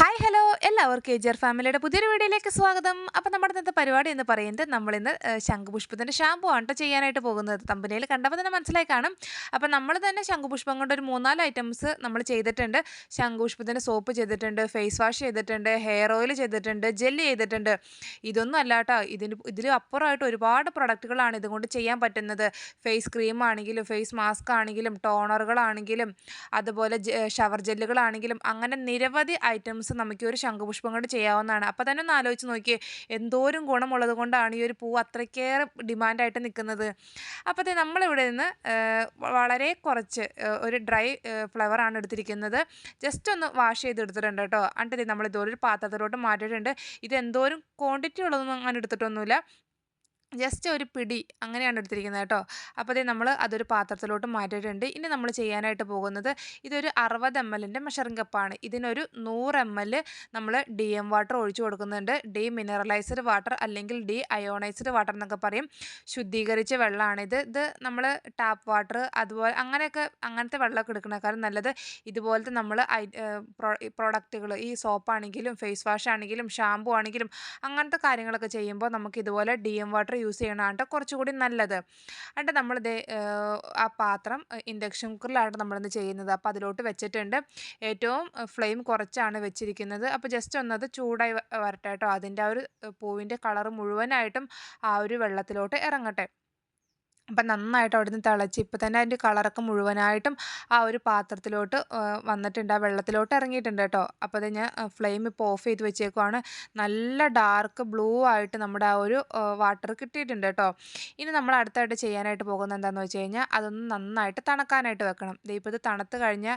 Hi hello എല്ലാവർക്കും എജർ ഫാമിലിയുടെ പുതിയൊരു വീഡിയോയിലേക്ക് സ്വാഗതം. അപ്പോൾ നമ്മുടെ ഇന്നത്തെ പരിപാടി എന്ന് പറയുന്നത് നമ്മളിന്ന് ശംഖുപുഷ്പത്തിന്റെ ഷാമ്പു ആണ് ട്ടോ ചെയ്യാനായിട്ട് പോകുന്നത്. തമ്പനയിൽ കണ്ടപ്പോൾ തന്നെ മനസ്സിലായി കാണും. അപ്പോൾ നമ്മൾ തന്നെ ശംഖുപുഷ്പം കൊണ്ട് ഒരു മൂന്നാൽ ഐറ്റംസ് നമ്മൾ ചെയ്തിട്ടുണ്ട്. ശംഖുപുഷ്പത്തിന്റെ സോപ്പ് ചെയ്തിട്ടുണ്ട് ഫേസ് വാഷ് ചെയ്തിട്ടുണ്ട് ഹെയർ ഓയിൽ ചെയ്തിട്ടുണ്ട് ജെല്ല് ചെയ്തിട്ടുണ്ട്. ഇതൊന്നും അല്ല കേട്ടോ ഇതിന് ഇതിലും അപ്പുറമായിട്ട് ഒരുപാട് പ്രൊഡക്റ്റുകളാണ് ഇതുകൊണ്ട് ചെയ്യാൻ പറ്റുന്നത്. ഫേസ് ക്രീം ആണെങ്കിലും ഫേസ് മാസ്ക് ആണെങ്കിലും ടോണറുകളാണെങ്കിലും അതുപോലെ ഷവർ ജെല്ലുകളാണെങ്കിലും അങ്ങനെ നിരവധി ഐറ്റംസ് നമുക്ക് ഈ ഒരു ശംഖുപുഷ്പം കൊണ്ട് ചെയ്യാവുന്നതാണ്. അപ്പോൾ തന്നെ ഒന്ന് ആലോചിച്ച് നോക്കിയേ എന്തോരം ഗുണമുള്ളത് കൊണ്ടാണ് ഈ ഒരു പൂ അത്രയ്ക്കേറെ ഡിമാൻഡായിട്ട് നിൽക്കുന്നത് അപ്പോഴത്തെ നമ്മളിവിടെ നിന്ന് വളരെ കുറച്ച് ഒരു ഡ്രൈ ഫ്ലവറാണ് എടുത്തിരിക്കുന്നത്. ജസ്റ്റ് ഒന്ന് വാഷ് ചെയ്തെടുത്തിട്ടുണ്ട് കേട്ടോ. എന്നിട്ട് നമ്മൾ ഇതുപോലെ ഒരു പാത്രത്തിലോട്ട് മാറ്റിയിട്ടുണ്ട്. ഇത് എന്തോരം ക്വാണ്ടിറ്റി ഉള്ളതൊന്നും അങ്ങനെ എടുത്തിട്ടൊന്നുമില്ല. ജസ്റ്റ് ഒരു പിടി അങ്ങനെയാണ് എടുത്തിരിക്കുന്നത് കേട്ടോ. അപ്പോൾ അതേ നമ്മൾ അതൊരു പാത്രത്തിലോട്ട് മാറ്റിയിട്ടുണ്ട്. ഇനി നമ്മൾ ചെയ്യാനായിട്ട് പോകുന്നത് ഇതൊരു അറുപത് എം എല്ലിന്റെ മെഷറിംഗ് കപ്പാണ് ഇതിനൊരു നൂറ് എം എൽ നമ്മൾ ഡി എം വാട്ടർ ഒഴിച്ചു കൊടുക്കുന്നുണ്ട്. ഡി മിനറലൈസ്ഡ് വാട്ടർ അല്ലെങ്കിൽ ഡി അയോണൈസ്ഡ് വാട്ടർ എന്നൊക്കെ പറയും. ശുദ്ധീകരിച്ച വെള്ളമാണിത് ഇത്. നമ്മൾ ടാപ്പ് വാട്ടർ അതുപോലെ അങ്ങനെയൊക്കെ അങ്ങനത്തെ വെള്ളമൊക്കെ എടുക്കണേക്കാളും നല്ലത് ഇതുപോലത്തെ നമ്മൾ പ്രോഡക്റ്റുകൾ ഈ സോപ്പാണെങ്കിലും ഫേസ് വാഷ് ആണെങ്കിലും ഷാമ്പു ആണെങ്കിലും അങ്ങനത്തെ കാര്യങ്ങളൊക്കെ ചെയ്യുമ്പോൾ നമുക്ക് ഇതുപോലെ ഡി എം വാട്ടർ യൂസ് ചെയ്യണതാണ് ട്ടോ കുറച്ചുകൂടി നല്ലത്. എന്നിട്ട് നമ്മളിത് ആ പാത്രം ഇൻഡക്ഷൻ കുക്കറിലാണ് നമ്മളിന്ന് ചെയ്യുന്നത്. അപ്പോൾ അതിലോട്ട് വെച്ചിട്ടുണ്ട്. ഏറ്റവും ഫ്ലെയിം കുറച്ചാണ് വെച്ചിരിക്കുന്നത്. അപ്പോൾ ജസ്റ്റ് ഒന്നത് ചൂടായി വരട്ടെ കേട്ടോ അതിന്റെ ആ ഒരു പൂവിന്റെ കളർ മുഴുവനായിട്ടും ആ ഒരു വെള്ളത്തിലോട്ട് ഇറങ്ങട്ടെ. അപ്പം നന്നായിട്ട് അവിടുന്ന് തിളച്ച് ഇപ്പം തന്നെ അതിന്റെ കളറൊക്കെ മുഴുവനായിട്ടും ആ ഒരു പാത്രത്തിലോട്ട് വന്നിട്ടുണ്ട്. ആ വെള്ളത്തിലോട്ട് ഇറങ്ങിയിട്ടുണ്ട് കേട്ടോ. അപ്പോൾ അത് ഞാൻ ഫ്ലെയിം ഇപ്പോൾ ഓഫ് ചെയ്ത് വെച്ചേക്കുവാണ്. നല്ല ഡാർക്ക് ബ്ലൂ ആയിട്ട് നമ്മുടെ ആ ഒരു വാട്ടർ കിട്ടിയിട്ടുണ്ട് കേട്ടോ. ഇനി നമ്മൾ അടുത്തായിട്ട് ചെയ്യാനായിട്ട് പോകുന്നത് എന്താണെന്ന് വെച്ച് കഴിഞ്ഞാൽ അതൊന്ന് നന്നായിട്ട് തണുക്കാനായിട്ട് വെക്കണം. ഇപ്പോൾ ഇത് തണുത്ത് കഴിഞ്ഞ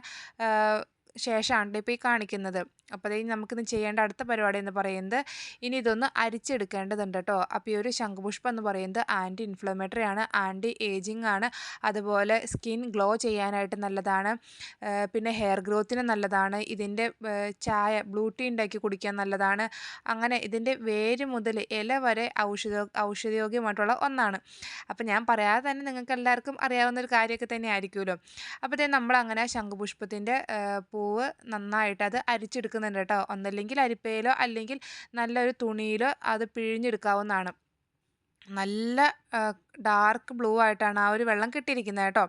ശേഷമാണ് ഇപ്പോൾ ഈ കാണിക്കുന്നത്. അപ്പോൾ ഇനി നമുക്കിന്ന് ചെയ്യേണ്ട അടുത്ത പരിപാടി എന്ന് പറയുന്നത് ഇനി ഇതൊന്ന് അരിച്ചെടുക്കേണ്ടതുണ്ട് കേട്ടോ. അപ്പോൾ ഈ ഒരു ശംഖുപുഷ്പം എന്ന് പറയുന്നത് ആന്റി ഇൻഫ്ലമേറ്ററി ആണ് ആന്റി ഏജിങ് ആണ് അതുപോലെ സ്കിൻ ഗ്ലോ ചെയ്യാനായിട്ട് നല്ലതാണ് പിന്നെ ഹെയർ ഗ്രോത്തിന് നല്ലതാണ് ഇതിന്റെ ചായ ബ്ലൂ ടീ ഉണ്ടാക്കി കുടിക്കാൻ നല്ലതാണ് അങ്ങനെ ഇതിന്റെ വേര് മുതൽ ഇല വരെ ഔഷധ ഔഷധയോഗ്യമായിട്ടുള്ള ഒന്നാണ്. അപ്പോൾ ഞാൻ പറയാതെ തന്നെ നിങ്ങൾക്ക് എല്ലാവർക്കും അറിയാവുന്ന ഒരു കാര്യമൊക്കെ തന്നെ ആയിരിക്കുമല്ലോ അപ്പോൾ നമ്മൾ നമ്മളങ്ങനെ ശംഖുപുഷ്പത്തിന്റെ പൂവ് നന്നായിട്ട് അത് അരിച്ചെടുക്കുന്നുണ്ട് കേട്ടോ. ഒന്നല്ലെങ്കിൽ അരിപ്പയിലോ അല്ലെങ്കിൽ നല്ലൊരു തുണിയിലോ അത് പിഴിഞ്ഞെടുക്കാവുന്നതാണ്. നല്ല ഡാർക്ക് ബ്ലൂ ആയിട്ടാണ് ആ ഒരു വെള്ളം കിട്ടിയിരിക്കുന്നത് കേട്ടോ.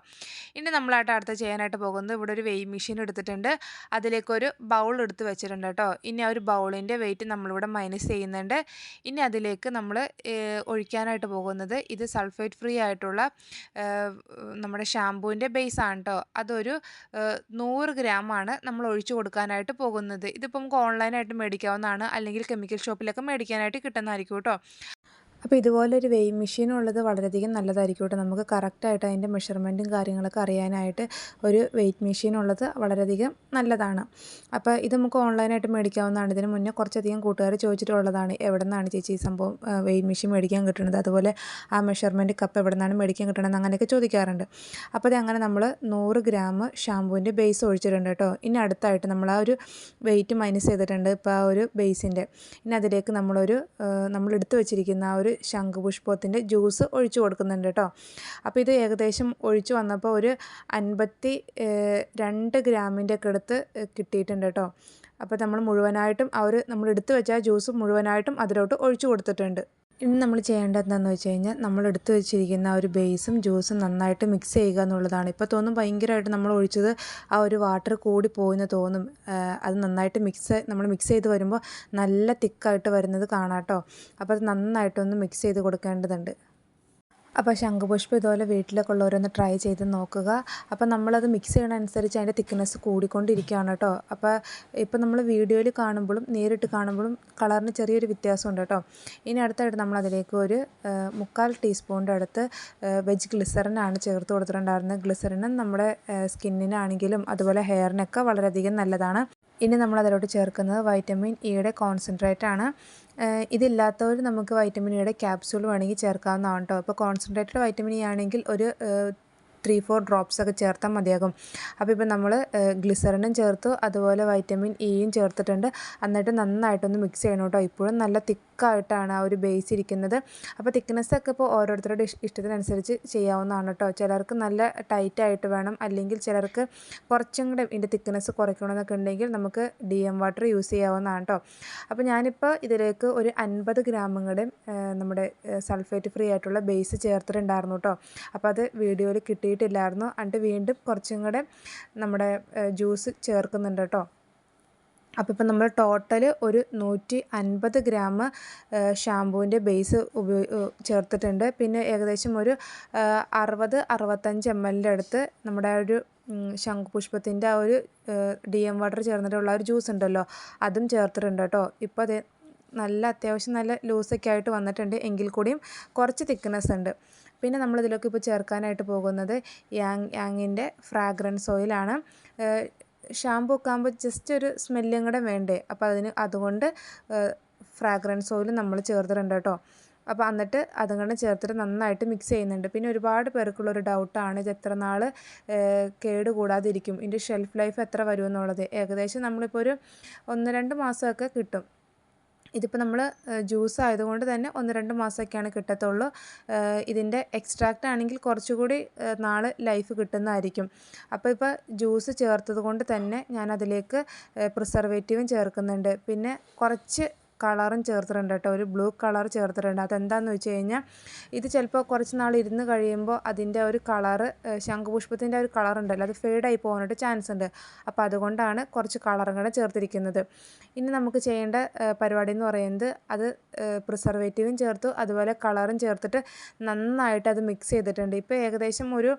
ഇനി നമ്മളായിട്ട് അടുത്ത് ചെയ്യാനായിട്ട് പോകുന്നത് ഇവിടെ ഒരു വെയിങ് മെഷീൻ എടുത്തിട്ടുണ്ട്. അതിലേക്കൊരു ബൗൾ എടുത്ത് വെച്ചിട്ടുണ്ട് കേട്ടോ. ഇനി ആ ഒരു ബൗളിന്റെ വെയിറ്റ് നമ്മളിവിടെ മൈനസ് ചെയ്യുന്നുണ്ട്. ഇനി അതിലേക്ക് നമ്മൾ ഒഴിക്കാനായിട്ട് പോകുന്നത് ഇത് സൾഫേറ്റ് ഫ്രീ ആയിട്ടുള്ള നമ്മുടെ ഷാമ്പൂവിന്റെ ബേസ് ആണ് കേട്ടോ. അതൊരു നൂറ് ഗ്രാമാണ് നമ്മൾ ഒഴിച്ചു കൊടുക്കാനായിട്ട് പോകുന്നത്. ഇതിപ്പം നമുക്ക് ഓൺലൈനായിട്ട് മേടിക്കാവുന്നതാണ്. അല്ലെങ്കിൽ കെമിക്കൽ ഷോപ്പിലൊക്കെ മേടിക്കാനായിട്ട് കിട്ടുന്നതായിരിക്കും കേട്ടോ. അപ്പോൾ ഇതുപോലൊരു വെയിങ് മെഷീൻ ഉള്ളത് വളരെയധികം നല്ലതായിരിക്കും കേട്ടോ. നമുക്ക് കറക്റ്റായിട്ട് അതിന്റെ മെഷർമെന്റും കാര്യങ്ങളൊക്കെ അറിയാനായിട്ട് ഒരു വെയിറ്റ് മെഷീൻ ഉള്ളത് വളരെയധികം നല്ലതാണ്. അപ്പോൾ ഇത് നമുക്ക് ഓൺലൈനായിട്ട് മേടിക്കാവുന്നതാണ്. ഇതിന് മുന്നേ കുറച്ചധികം കൂട്ടുകാർ ചോദിച്ചിട്ടുള്ളതാണ് എവിടെ നിന്നാണ് ചേച്ചി ഈ സംഭവം വെയിറ്റ് മെഷീൻ മേടിക്കാൻ കിട്ടുന്നത്? അതുപോലെ ആ മെഷർമെന്റ് കപ്പ് എവിടെ നിന്നാണ് മേടിക്കാൻ കിട്ടുന്നത് അങ്ങനെയൊക്കെ ചോദിക്കാറുണ്ട്. അപ്പോൾ അതങ്ങനെ അങ്ങനെ നമ്മൾ നൂറ് ഗ്രാം ഷാമ്പൂവിന്റെ ബേസ് ഒഴിച്ചിട്ടുണ്ട് കേട്ടോ. ഇനി അടുത്തായിട്ട് നമ്മൾ ആ ഒരു വെയിറ്റ് മൈനസ് ചെയ്തിട്ടുണ്ട് ഇപ്പോൾ ആ ഒരു ബേസിന്റെ ഇനി അതിലേക്ക് നമ്മളൊരു നമ്മൾ എടുത്തു വെച്ചിരിക്കുന്ന ആ ഒരു ശംഖുപുഷ്പത്തിന്റെ ജ്യൂസ് ഒഴിച്ചു കൊടുക്കുന്നുണ്ട് കേട്ടോ. അപ്പോൾ ഇത് ഏകദേശം ഒഴിച്ചു വന്നപ്പോൾ ഒരു അൻപത്തി രണ്ട് ഗ്രാമിന്റെ ഒക്കെ അടുത്ത് കിട്ടിയിട്ടുണ്ട് കേട്ടോ. അപ്പോൾ നമ്മൾ മുഴുവനായിട്ടും ഒരു നമ്മൾ എടുത്തു വെച്ച ജ്യൂസ് മുഴുവനായിട്ടും അതിലോട്ട് ഒഴിച്ചു കൊടുത്തിട്ടുണ്ട്. ഇനി നമ്മൾ ചെയ്യേണ്ടത് എന്താണെന്ന് വെച്ച് കഴിഞ്ഞാൽ നമ്മൾ എടുത്തു വെച്ചിരിക്കുന്ന ആ ഒരു ബേസും ജ്യൂസും നന്നായിട്ട് മിക്സ് ചെയ്യുക എന്നുള്ളതാണ്. ഇപ്പോൾ തോന്നും ഭയങ്കരമായിട്ട് നമ്മൾ ഒഴിച്ചത് ആ ഒരു വാട്ടർ കൂടി പോയെന്ന് തോന്നും. അത് നന്നായിട്ട് മിക്സ് നമ്മൾ മിക്സ് ചെയ്ത് വരുമ്പോൾ നല്ല തിക്കായിട്ട് വരുന്നത് കാണാം കേട്ടോ. അപ്പോൾ അത് നന്നായിട്ടൊന്ന് മിക്സ് ചെയ്ത് കൊടുക്കേണ്ടതുണ്ട്. അപ്പോൾ ശംഖുപുഷ്പം ഇതുപോലെ വീട്ടിലൊക്കെ ഉള്ളവരൊന്ന് ട്രൈ ചെയ്ത് നോക്കുക. അപ്പോൾ നമ്മളത് മിക്സ് ചെയ്യണതനുസരിച്ച് അതിന്റെ തിക്നെസ് കൂടിക്കൊണ്ടിരിക്കുകയാണ് കേട്ടോ. അപ്പോൾ ഇപ്പോൾ നമ്മൾ വീഡിയോയിൽ കാണുമ്പോഴും നേരിട്ട് കാണുമ്പോഴും കളറിന് ചെറിയൊരു വ്യത്യാസമുണ്ട് കേട്ടോ. ഇനി അടുത്തായിട്ട് നമ്മൾ അതിലേക്ക് ഒരു മുക്കാൽ ടീസ്പൂണിന്റെ അടുത്ത് വെജ് ഗ്ലിസറിനാണ് ചേർത്ത് കൊടുത്തിട്ടുണ്ടായിരുന്നത്. ഗ്ലിസറിനും നമ്മുടെ സ്കിന്നിനാണെങ്കിലും അതുപോലെ ഹെയറിനൊക്കെ വളരെയധികം നല്ലതാണ്. ഇനി നമ്മൾ അതിലോട്ട് ചേർക്കുന്നത് വൈറ്റമിൻ ഇയുടെ കോൺസെൻട്രേറ്റ് ആണ്. ഇതില്ലാത്തവർ നമുക്ക് വൈറ്റമിൻ ഇയുടെ ക്യാപ്സ്യൂൾ വേണമെങ്കിൽ ചേർക്കാവുന്നതാണ് കേട്ടോ ഇപ്പോൾ കോൺസെൻട്രേറ്റഡ് വൈറ്റമിൻ ഇ ആണെങ്കിൽ ഒരു ത്രീ ഫോർ ഡ്രോപ്സ് ഒക്കെ ചേർത്താൽ മതിയാകും. അപ്പോൾ ഇപ്പോൾ നമ്മൾ ഗ്ലിസറിനും ചേർത്തു അതുപോലെ വൈറ്റമിൻ ഇയും ചേർത്തിട്ടുണ്ട്. എന്നിട്ട് നന്നായിട്ടൊന്ന് മിക്സ് ചെയ്യണം കേട്ടോ ഇപ്പോഴും നല്ല തിക്ക് തിക്കായിട്ടാണ് ആ ഒരു ബേസ് ഇരിക്കുന്നത്. അപ്പോൾ തിക്നെസ്സൊക്കെ ഇപ്പോൾ ഓരോരുത്തരുടെ ഇഷ് ഇഷ്ടത്തിനനുസരിച്ച് ചെയ്യാവുന്നതാണ് കേട്ടോ ചിലർക്ക് നല്ല ടൈറ്റായിട്ട് വേണം. അല്ലെങ്കിൽ ചിലർക്ക് കുറച്ചും കൂടെ ഇതിന്റെ തിക്നെസ് കുറയ്ക്കണമെന്നൊക്കെ ഉണ്ടെങ്കിൽ നമുക്ക് ഡി എം വാട്ടർ യൂസ് ചെയ്യാവുന്നതാണ് കേട്ടോ അപ്പോൾ ഞാനിപ്പോൾ ഇതിലേക്ക് ഒരു അൻപത് ഗ്രാമും കൂടെ നമ്മുടെ സൾഫേറ്റ് ഫ്രീ ആയിട്ടുള്ള ബേസ് ചേർത്തിട്ടുണ്ടായിരുന്നു കേട്ടോ അപ്പോൾ അത് വീഡിയോയിൽ കിട്ടിയിട്ടില്ലായിരുന്നു. എന്നിട്ട് വീണ്ടും കുറച്ചും കൂടെ നമ്മുടെ ജ്യൂസ് ചേർക്കുന്നുണ്ട് കേട്ടോ അപ്പോൾ ഇപ്പം നമ്മൾ ടോട്ടൽ ഒരു നൂറ്റി അൻപത് ഗ്രാം ഷാമ്പൂവിന്റെ ബേസ് ഉപയോഗി ചേർത്തിട്ടുണ്ട്. പിന്നെ ഏകദേശം ഒരു അറുപത് അറുപത്തഞ്ച് എം എല്ലിന്റെ അടുത്ത് നമ്മുടെ ആ ഒരു ശംഖുപുഷ്പത്തിന്റെ ആ ഒരു ഡി എം വാട്ടർ ചേർന്നിട്ടുള്ള ഒരു ജ്യൂസ് ഉണ്ടല്ലോ അതും ചേർത്തിട്ടുണ്ട് കേട്ടോ. ഇപ്പോൾ അത് നല്ല അത്യാവശ്യം നല്ല ലൂസൊക്കെ ആയിട്ട് വന്നിട്ടുണ്ട്. എങ്കിൽ കൂടിയും കുറച്ച് തിക്നെസ് ഉണ്ട്. പിന്നെ നമ്മളിതിലേക്ക് ഇപ്പോൾ ചേർക്കാനായിട്ട് പോകുന്നത് യാങ് യാങ്ങിന്റെ ഫ്രാഗ്രൻസ് ഓയിലാണ് ഷാമ്പു ഒക്കെ ആകുമ്പോൾ ജസ്റ്റ് ഒരു സ്മെല്ലും കൂടെ വേണ്ടേ. അപ്പോൾ അതിന് അതുകൊണ്ട് ഫ്രാഗ്രൻസ് ഓയിൽ നമ്മൾ ചേർത്തിട്ടുണ്ട് കേട്ടോ. അപ്പോൾ എന്നിട്ട് അതും കൂടെ ചേർത്തിട്ട് നന്നായിട്ട് മിക്സ് ചെയ്യുന്നുണ്ട്. പിന്നെ ഒരുപാട് പേർക്കുള്ളൊരു ഡൗട്ടാണ് ഇത് എത്ര നാൾ കേട് കൂടാതിരിക്കും. ഇതിന്റെ ഷെൽഫ് ലൈഫ് എത്ര വരുമെന്നുള്ളത് ഏകദേശം നമ്മളിപ്പോൾ ഒരു ഒന്ന് രണ്ട് മാസമൊക്കെ കിട്ടും. ഇതിപ്പോൾ നമ്മൾ ജ്യൂസ് ആയതുകൊണ്ട് തന്നെ ഒന്ന് രണ്ട് മാസമൊക്കെയാണ് കിട്ടത്തുള്ളൂ. ഇതിന്റെ എക്സ്ട്രാക്റ്റ് ആണെങ്കിൽ കുറച്ചുകൂടി നാൾ ലൈഫ് കിട്ടുന്നതായിരിക്കും. അപ്പോൾ ഇപ്പോൾ ജ്യൂസ് ചേർത്തത് കൊണ്ട് തന്നെ ഞാൻ അതിലേക്ക് പ്രിസർവേറ്റീവും ചേർക്കുന്നുണ്ട്. പിന്നെ കുറച്ച് കളറും ചേർത്തിട്ടുണ്ട് കേട്ടോ. ഒരു ബ്ലൂ കളർ ചേർത്തിട്ടുണ്ട്. അതെന്താണെന്ന് വെച്ച് കഴിഞ്ഞാൽ ഇത് ചിലപ്പോൾ കുറച്ച് നാൾ ഇരുന്ന് കഴിയുമ്പോൾ അതിന്റെ ഒരു കളറ് ശംഖുപുഷ്പത്തിന്റെ ഒരു കളർ ഉണ്ടല്ലോ അത് ഫെയ്ഡായി പോകാനായിട്ട് ചാൻസ് ഉണ്ട്. അപ്പോൾ അതുകൊണ്ടാണ് കുറച്ച് കളറും കൂടെ ചേർത്തിരിക്കുന്നത്. ഇനി നമുക്ക് ചെയ്യേണ്ട പരിപാടി എന്ന് പറയുന്നത് അത് പ്രിസർവേറ്റീവും ചേർത്തു അതുപോലെ കളറും ചേർത്തിട്ട് നന്നായിട്ട് അത് മിക്സ് ചെയ്തിട്ടുണ്ട്. ഇപ്പോൾ ഏകദേശം ഒരു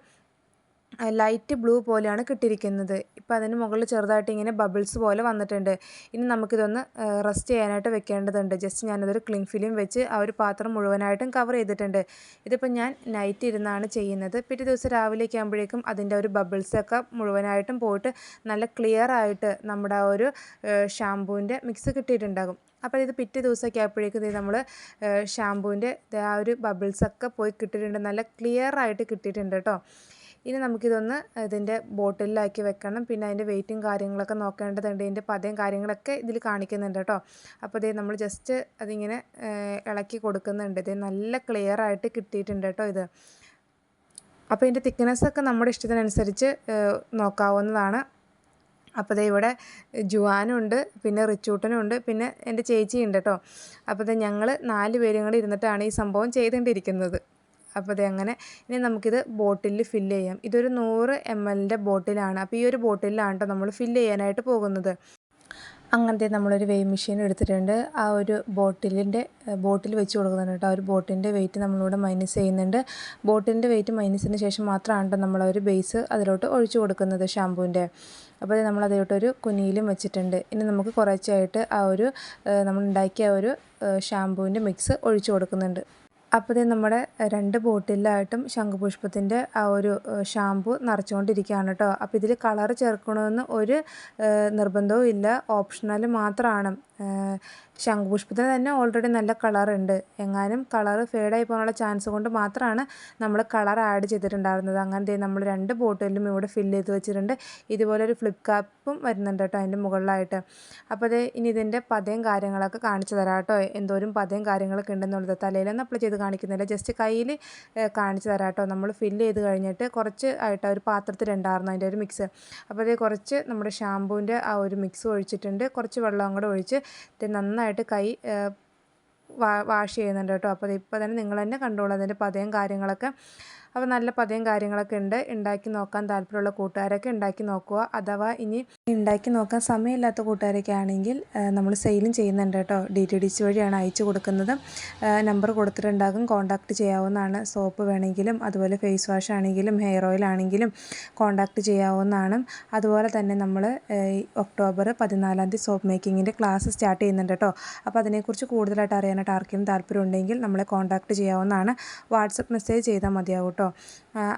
ലൈറ്റ് ബ്ലൂ പോലെയാണ് കിട്ടിയിരിക്കുന്നത്. ഇപ്പോൾ അതിന് മുകളിൽ ചെറുതായിട്ട് ഇങ്ങനെ ബബിൾസ് പോലെ വന്നിട്ടുണ്ട്. ഇനി നമുക്കിതൊന്ന് റെസ്റ്റ് ചെയ്യാനായിട്ട് വെക്കേണ്ടതുണ്ട്. ജസ്റ്റ് ഞാനതൊരു ക്ലിങ് ഫിലിം വെച്ച് ആ ഒരു പാത്രം മുഴുവനായിട്ടും കവർ ചെയ്തിട്ടുണ്ട്. ഇതിപ്പോൾ ഞാൻ നൈറ്റ് ഇരുന്നാണ് ചെയ്യുന്നത്. പിറ്റേ ദിവസം രാവിലേക്ക് ആകുമ്പോഴേക്കും അതിന്റെ ഒരു ബബിൾസൊക്കെ മുഴുവനായിട്ടും പോയിട്ട് നല്ല ക്ലിയർ ആയിട്ട് നമ്മുടെ ആ ഒരു ഷാമ്പൂവിന്റെ മിക്സ് കിട്ടിയിട്ടുണ്ടാകും. അപ്പോൾ ഇത് പിറ്റേ ദിവസമൊക്കെ ആയപ്പോഴേക്കും നമ്മൾ ഷാമ്പൂവിന്റെ ആ ഒരു ബബിൾസൊക്കെ പോയി കിട്ടിയിട്ടുണ്ട്. നല്ല ക്ലിയർ ആയിട്ട് കിട്ടിയിട്ടുണ്ട് കേട്ടോ ഇനി നമുക്കിതൊന്ന് ഇതിന്റെ ബോട്ടിലാക്കി വെക്കണം. പിന്നെ അതിന്റെ വെയിറ്റും കാര്യങ്ങളൊക്കെ നോക്കേണ്ടതുണ്ട്. ഇതിന്റെ പതയും കാര്യങ്ങളൊക്കെ ഇതിൽ കാണിക്കുന്നുണ്ട് കേട്ടോ. അപ്പോൾ ഇതേ നമ്മൾ ജസ്റ്റ് അതിങ്ങനെ ഇളക്കി കൊടുക്കുന്നുണ്ട്. ഇത് നല്ല ക്ലിയർ ആയിട്ട് കിട്ടിയിട്ടുണ്ട് കേട്ടോ ഇത്. അപ്പോൾ ഇതിന്റെ തിക്നെസ്സൊക്കെ നമ്മുടെ ഇഷ്ടത്തിനനുസരിച്ച് നോക്കാവുന്നതാണ്. അപ്പോൾ ഇവിടെ ജുവാനുണ്ട് പിന്നെ റിച്ചൂട്ടനും ഉണ്ട് പിന്നെ എന്റെ ചേച്ചിയുണ്ട് കേട്ടോ. അപ്പോൾ ഞങ്ങൾ നാല് പേരും കൂടി ഇരുന്നിട്ടാണ് ഈ സംഭവം ചെയ്തുകൊണ്ടിരിക്കുന്നത്. അപ്പോൾ അത് അങ്ങനെ ഇനി നമുക്കിത് ബോട്ടിലിൽ ഫില്ല് ചെയ്യാം. ഇതൊരു നൂറ് എം എല്ലിന്റെ ബോട്ടിലാണ്. അപ്പോൾ ഈ ഒരു ബോട്ടിലാണ് കേട്ടോ നമ്മൾ ഫില്ല് ചെയ്യാനായിട്ട് പോകുന്നത്. അങ്ങനത്തെ നമ്മളൊരു വെയ് മെഷീൻ എടുത്തിട്ടുണ്ട്. ആ ഒരു ബോട്ടിലിന്റെ ബോട്ടിൽ വെച്ച് കൊടുക്കുന്നുണ്ട് കേട്ടോ ആ ഒരു ബോട്ടിന്റെ വെയിറ്റ് നമ്മളിവിടെ മൈനസ് ചെയ്യുന്നുണ്ട്. ബോട്ടിലിന്റെ വെയിറ്റ് മൈനസിന് ശേഷം മാത്രമാണ് കേട്ടോ നമ്മൾ ഒരു ബേസ് അതിലോട്ട് ഒഴിച്ചു കൊടുക്കുന്നത് ഷാമ്പൂവിന്റെ അപ്പോൾ നമ്മൾ അതിലോട്ടൊരു കുനിയിലും വെച്ചിട്ടുണ്ട്. ഇനി നമുക്ക് കുറച്ചായിട്ട് ആ ഒരു നമ്മൾ ഉണ്ടാക്കിയ ഒരു ഷാമ്പൂവിന്റെ മിക്സ് ഒഴിച്ചു കൊടുക്കുന്നുണ്ട്. അപ്പോൾ നമ്മുടെ രണ്ട് ബോട്ടിലായിട്ടും ശംഖുപുഷ്പത്തിന്റെ ആ ഒരു ഷാമ്പു നിറച്ചുകൊണ്ടിരിക്കുകയാണ് കേട്ടോ അപ്പോൾ ഇതിൽ കളർ ചേർക്കണമെന്ന് ഒരു നിർബന്ധവും ഇല്ല. ഓപ്ഷണൽ മാത്രമാണ് ശംഖുപുഷ്പത്തിന് തന്നെ ഓൾറെഡി നല്ല കളറുണ്ട് എങ്ങാനും കളർ ഫേഡായി പോകാനുള്ള ചാൻസ് കൊണ്ട് മാത്രമാണ് നമ്മൾ കളർ ആഡ് ചെയ്തിട്ടുണ്ടായിരുന്നത്. അങ്ങനത്തെ നമ്മൾ രണ്ട് ബോട്ടിലും ഇവിടെ ഫില്ല് ചെയ്ത് വെച്ചിട്ടുണ്ട്. ഇതുപോലെ ഒരു ഫ്ലിപ്പ് കാപ്പും വരുന്നുണ്ട് കേട്ടോ അതിന്റെ മുകളിലായിട്ട്. അപ്പോൾ അത് ഇനി ഇതിന്റെ പതയും കാര്യങ്ങളൊക്കെ കാണിച്ചു തരാം കേട്ടോ. എന്തോരം പതയും കാര്യങ്ങളൊക്കെ ഉണ്ടെന്നുള്ളത്. തലയിലൊന്നും അപ്ലൈ ചെയ്ത് കാണിക്കുന്നില്ല. ജസ്റ്റ് കയ്യിൽ കാണിച്ചു തരാം കേട്ടോ. നമ്മൾ ഫില്ല് ചെയ്ത് കഴിഞ്ഞിട്ട് കുറച്ച് ആയിട്ട് ഒരു പാത്രത്തിലുണ്ടായിരുന്നു അതിന്റെ ഒരു മിക്സ് അപ്പോൾ അത് കുറച്ച് നമ്മുടെ ഷാമ്പൂവിന്റെ ആ ഒരു മിക്സ് ഒഴിച്ചിട്ടുണ്ട്. കുറച്ച് വെള്ളം കൂടെ ഒഴിച്ച് നന്നായിട്ട് കൈ വാഷ് ചെയ്യുന്നുണ്ട് കേട്ടോ. അപ്പോൾ ഇപ്പോൾ തന്നെ നിങ്ങൾ തന്നെ കണ്ടോളൂ അതിന്റെ പതയും കാര്യങ്ങളൊക്കെ. അപ്പോൾ നല്ല പതയും കാര്യങ്ങളൊക്കെ ഉണ്ട്. ഉണ്ടാക്കി നോക്കാൻ താല്പര്യമുള്ള കൂട്ടുകാരൊക്കെ ഉണ്ടാക്കി നോക്കുക. അഥവാ ഇനി ഉണ്ടാക്കി നോക്കാൻ സമയമില്ലാത്ത കൂട്ടുകാരൊക്കെ ആണെങ്കിൽ നമ്മൾ സെയിലും ചെയ്യുന്നുണ്ട് കേട്ടോ. ഡി ടി ഡി സി വഴിയാണ് അയച്ചു കൊടുക്കുന്നത്. നമ്പർ കൊടുത്തിട്ടുണ്ടാകും. കോൺടാക്ട് ചെയ്യാവുന്നതാണ്. സോപ്പ് വേണമെങ്കിലും അതുപോലെ ഫേസ് വാഷ് ആണെങ്കിലും ഹെയർ ഓയിൽ ആണെങ്കിലും കോൺടാക്ട് ചെയ്യാവുന്നതാണ്. അതുപോലെ തന്നെ നമ്മൾ ഒക്ടോബർ പതിനാലാം തീയതി സോപ്പ് മേക്കിങ്ങിന്റെ ക്ലാസ് സ്റ്റാർട്ട് ചെയ്യുന്നുണ്ട് കേട്ടോ. അപ്പോൾ അതിനെക്കുറിച്ച് കൂടുതലായിട്ട് അറിയാനായിട്ട് ആർക്കെങ്കിലും താല്പര്യം ഉണ്ടെങ്കിൽ നമ്മളെ കോൺടാക്ട് ചെയ്യാവുന്നതാണ്. വാട്സപ്പ് മെസ്സേജ് ചെയ്താൽ മതിയാവും കേട്ടോ.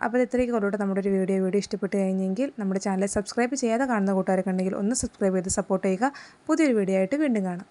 അപ്പോൾ ഇത്രയൊക്കെ ഉള്ളൂ നമ്മുടെ ഒരു വീഡിയോ. വീഡിയോ ഇഷ്ടപ്പെട്ട് കഴിഞ്ഞെങ്കിൽ നമ്മുടെ ചാനൽ സബ്സ്ക്രൈബ് ചെയ്യാതെ കാണുന്ന കൂട്ടുകാരൊക്കെ ഉണ്ടെങ്കിൽ ഒന്ന് സബ്സ്ക്രൈബ് ചെയ്ത് സപ്പോർട്ട് ചെയ്യുക. പുതിയൊരു വീഡിയോ ആയിട്ട് വീണ്ടും കാണാം.